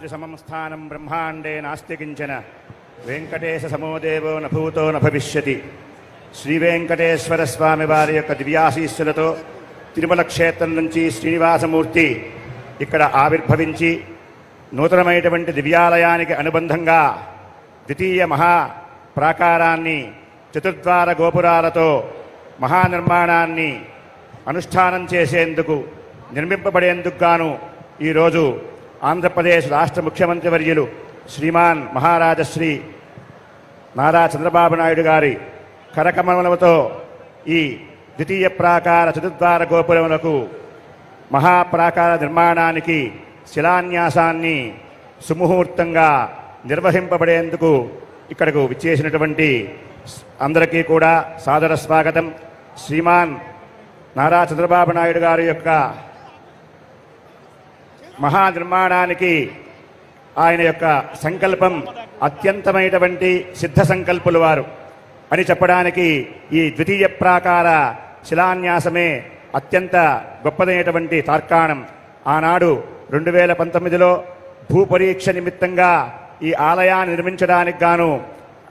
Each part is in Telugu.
సమం స్థానం బ్రహ్మాండే నాస్తి కించన. వెంకటేశ సమోదేవో నభూతో నభవిష్యతి శ్రీ వెంకటేశ్వర స్వామి వారి యొక్క దివ్యాశీస్సులతో తిరుమల క్షేత్రం నుంచి శ్రీనివాసమూర్తి ఇక్కడ ఆవిర్భవించి నూతనమైనటువంటి దివ్యాలయానికి అనుబంధంగా ద్వితీయ మహా ప్రాకారాన్ని చతుర్ద్వార గోపురాలతో మహానిర్మాణాన్ని అనుష్ఠానం చేసేందుకు నిర్మింపబడేందుకు గాను ఈరోజు ఆంధ్రప్రదేశ్ రాష్ట్ర ముఖ్యమంత్రి వర్యులు శ్రీమాన్ మహారాజశ్రీ నారా చంద్రబాబు నాయుడు గారి కరకమలములతో ఈ ద్వితీయ ప్రాకార చతుర్ద్వార గోపురములకు మహాప్రాకార నిర్మాణానికి శిలాన్యాసాన్ని సుముహూర్తంగా నిర్వహింపబడేందుకు ఇక్కడకు విచ్చేసినటువంటి అందరికీ కూడా సాదర స్వాగతం. శ్రీమాన్ నారా చంద్రబాబు నాయుడు గారి యొక్క మహా నిర్మాణానికి ఆయన యొక్క సంకల్పం అత్యంతమైనటువంటి సిద్ధ సంకల్పులు వారు. అని చెప్పడానికి ఈ ద్వితీయ ప్రాకార శిలాన్యాసమే అత్యంత గొప్పదైనటువంటి తార్కాణం. ఆనాడు రెండు వేల పంతొమ్మిదిలో భూపరీక్ష నిమిత్తంగా ఈ ఆలయాన్ని నిర్మించడానికి గాను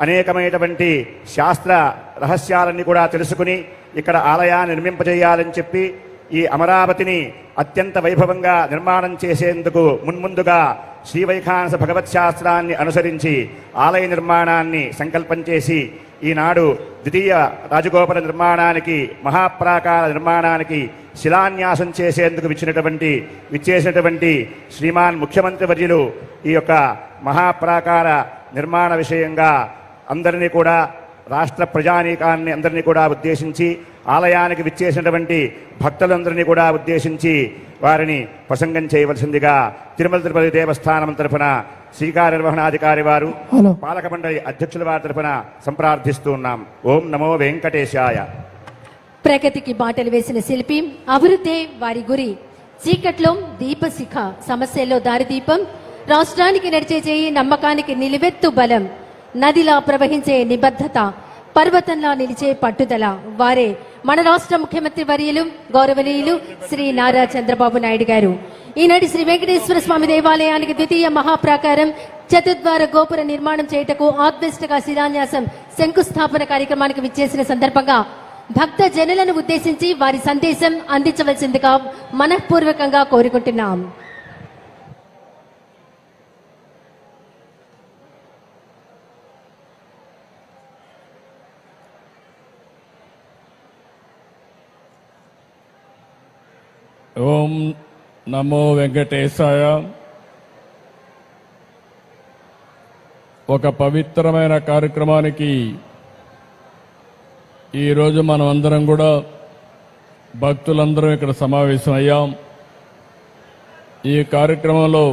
అనేకమైనటువంటి శాస్త్ర రహస్యాలన్నీ కూడా తెలుసుకుని ఇక్కడ ఆలయాన్ని నిర్మింపజేయాలని చెప్పి ఈ అమరావతిని అత్యంత వైభవంగా నిర్మాణం చేసేందుకు మున్ముందుగా శ్రీవైఖానస భగవత్ శాస్త్రాన్ని అనుసరించి ఆలయ నిర్మాణాన్ని సంకల్పం చేసి ఈనాడు ద్వితీయ రాజగోపుర నిర్మాణానికి మహాప్రాకార నిర్మాణానికి శిలాన్యాసం చేసేందుకు విచ్చినటువంటి విచ్చేసినటువంటి శ్రీమాన్ ముఖ్యమంత్రి వర్యులు ఈ యొక్క మహాప్రాకార నిర్మాణ విషయంగా అందరినీ కూడా రాష్ట్ర ప్రజానీకాన్ని అందరినీ కూడా ఉద్దేశించి ఆలయానికి విచ్చేసినటువంటి భక్తులందరినీ కూడా ఉద్దేశించి వారిని ప్రసంగం చేయవలసిందిగా తిరుమల తిరుపతి దేవస్థానం తరఫున శ్రీకార్య నిర్వహణాధికారి వారు. పాలక మండలి అధ్యక్షుల వారి తరఫున సంప్రార్థిస్తూ ఉన్నాం. ఓం నమో వెంకటేశాయ. ప్రగతికి బాటలు వేసిన శిల్పి అభివృద్ధే వారి గురి. చీకట్లో దీపశిఖ సమస్యల్లో దారిదీపం రాష్ట్రానికి నడిచే చేయి నమ్మకానికి నిలువెత్తు బలం. నదిలా ప్రవహించే నిబద్ధత పర్వతంలా నిలిచే పట్టుదల. వారే మన రాష్ట్ర ముఖ్యమంత్రి వర్యులు గౌరవనీయులు శ్రీ నారా చంద్రబాబు నాయుడు గారు. ఈనాటి శ్రీ వెంకటేశ్వర స్వామి దేవాలయానికి ద్వితీయ మహాప్రాకారం చతుర్ద్వార గోపుర నిర్మాణం చేయుటకు ఆత్మిష్టగా శిలాన్యాసం శంకుస్థాపన కార్యక్రమానికి విచ్చేసిన సందర్భంగా భక్త జనులను ఉద్దేశించి వారి సందేశం అందించవలసిందిగా మనఃపూర్వకంగా కోరుకుంటున్నాం. ఓం నమో వెంకటేశాయ. ఒక పవిత్రమైన కార్యక్రమానికి ఈరోజు మనం అందరం కూడా భక్తులందరం ఇక్కడ సమావేశం అయ్యాం. ఈ కార్యక్రమంలో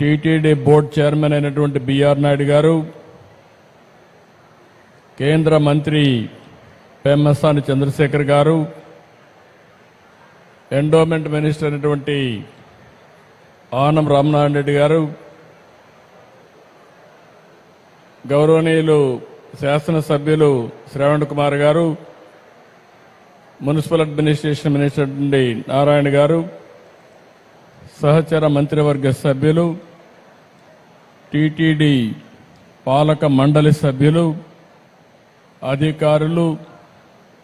టీటీడీ బోర్డు చైర్మన్ అయినటువంటి బిఆర్ నాయుడు గారు కేంద్ర మంత్రి పెమ్మసాని చంద్రశేఖర్ గారు ఎండోమెంట్ మినిస్టర్ అయినటువంటి ఆనం రామనారాయణ రెడ్డి గారు గౌరవనీయులు శాసనసభ్యులు శ్రవణ్ కుమార్ గారు మున్సిపల్ అడ్మినిస్ట్రేషన్ మినిస్టర్ నుండి నారాయణ గారు సహచర మంత్రివర్గ సభ్యులు టీటీడీ పాలక మండలి సభ్యులు అధికారులు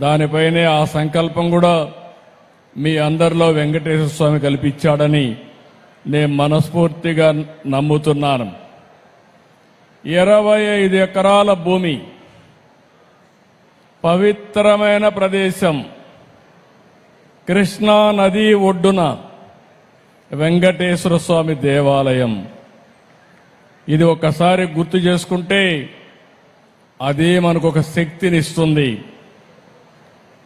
దానిపైనే ఆ సంకల్పం కూడా మీ అందరిలో వెంకటేశ్వర స్వామి కల్పించాడని నేను మనస్ఫూర్తిగా నమ్ముతున్నాను. ఇరవై ఐదు ఎకరాల భూమి పవిత్రమైన ప్రదేశం కృష్ణా నది ఒడ్డున వెంకటేశ్వర స్వామి దేవాలయం. ఇది ఒకసారి గుర్తు చేసుకుంటే అదే మనకు ఒక శక్తినిస్తుంది